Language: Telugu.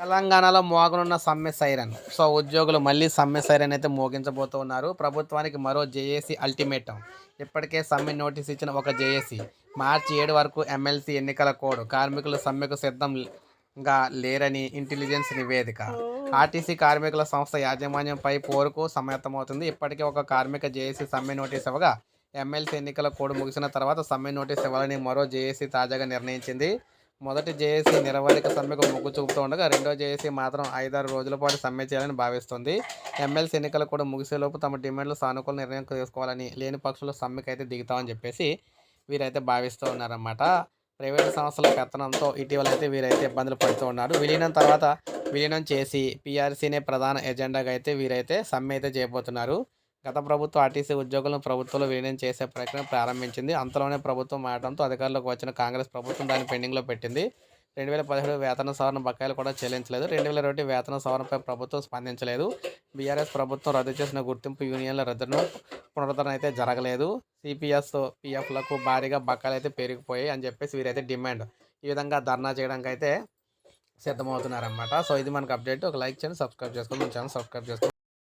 తెలంగాణలో మోగనున్న సమ్మె సైరన్. సో ఉద్యోగులు మళ్ళీ సమ్మె సైరన్ అయితే మోగించబోతూ ఉన్నారు. ప్రభుత్వానికి మరో జేఏసీ అల్టిమేటం. ఇప్పటికే సమ్మె నోటీస్ ఇచ్చిన ఒక జేఏసీ. మార్చి ఏడు వరకు ఎమ్మెల్సీ ఎన్నికల కోడ్. కార్మికులు సమ్మెకు సిద్ధంగా లేరని ఇంటెలిజెన్స్ నివేదిక. ఆర్టీసీ కార్మికుల సంస్థ యాజమాన్యంపై పోరుకు సమ్మతమవుతుంది. ఇప్పటికే ఒక కార్మిక జేఏసీ సమ్మె నోటీస్ ఇవ్వగా ఎమ్మెల్సీ ఎన్నికల కోడ్ ముగిసిన తర్వాత సమ్మె నోటీస్ ఇవ్వాలని మరో జేఏసీ తాజాగా నిర్ణయించింది. మొదటి జేఏసీ నిరవధిక సమ్మెకు మొగ్గు చూపుతూ ఉండగా రెండో జేఏసీ మాత్రం ఐదారు రోజుల పాటు సమ్మె చేయాలని భావిస్తుంది. ఎమ్మెల్సీ ఎన్నికలు కూడా ముగిసేలోపు తమ డిమాండ్లు సానుకూల నిర్ణయం తీసుకోవాలని లేని పక్షులు సమ్మెకు అయితే దిగుతామని చెప్పేసి వీరైతే భావిస్తూ ఉన్నారన్నమాట. ప్రైవేటు సంస్థల పెత్తనంతో ఇటీవల అయితే వీరైతే ఇబ్బందులు పడుతూ ఉన్నారు. విలీనం తర్వాత విలీనం చేసి పీఆర్సీనే ప్రధాన ఎజెండాగా అయితే వీరైతే సమ్మె అయితే చేయబోతున్నారు. గత ప్రభుత్వం ఆర్టీసీ ఉద్యోగులను ప్రభుత్వంలో విలీనం చేసే ప్రక్రియ ప్రారంభించింది. అంతలోనే ప్రభుత్వం మారడంతో అధికారంలోకి వచ్చిన కాంగ్రెస్ ప్రభుత్వం దాన్ని పెండింగ్లో పెట్టింది. రెండు వేల పదిహేడు వేతన సవరణ బకాయిలు కూడా చెల్లించలేదు. రెండు వేల ఇరవై వేతన సవరణపై ప్రభుత్వం స్పందించలేదు. బీఆర్ఎస్ ప్రభుత్వం రద్దు చేసిన గుర్తింపు యూనియన్ల రద్దును పునరుద్ధరణ అయితే జరగలేదు. సిపిఎస్ పిఎఫ్లకు భారీగా బకాయిలు అయితే పెరిగిపోయాయి అని చెప్పేసి వీరైతే డిమాండ్. ఈ విధంగా ధర్నా చేయడానికి అయితే సిద్ధమవుతున్నారన్నమాట. సో ఇది మనకు అప్డేట్. ఒక లైక్ చేయండి సబ్స్క్రైబ్ చేసుకోండి. మన ఛానల్ సబ్స్క్రైబ్ చేసుకోండి.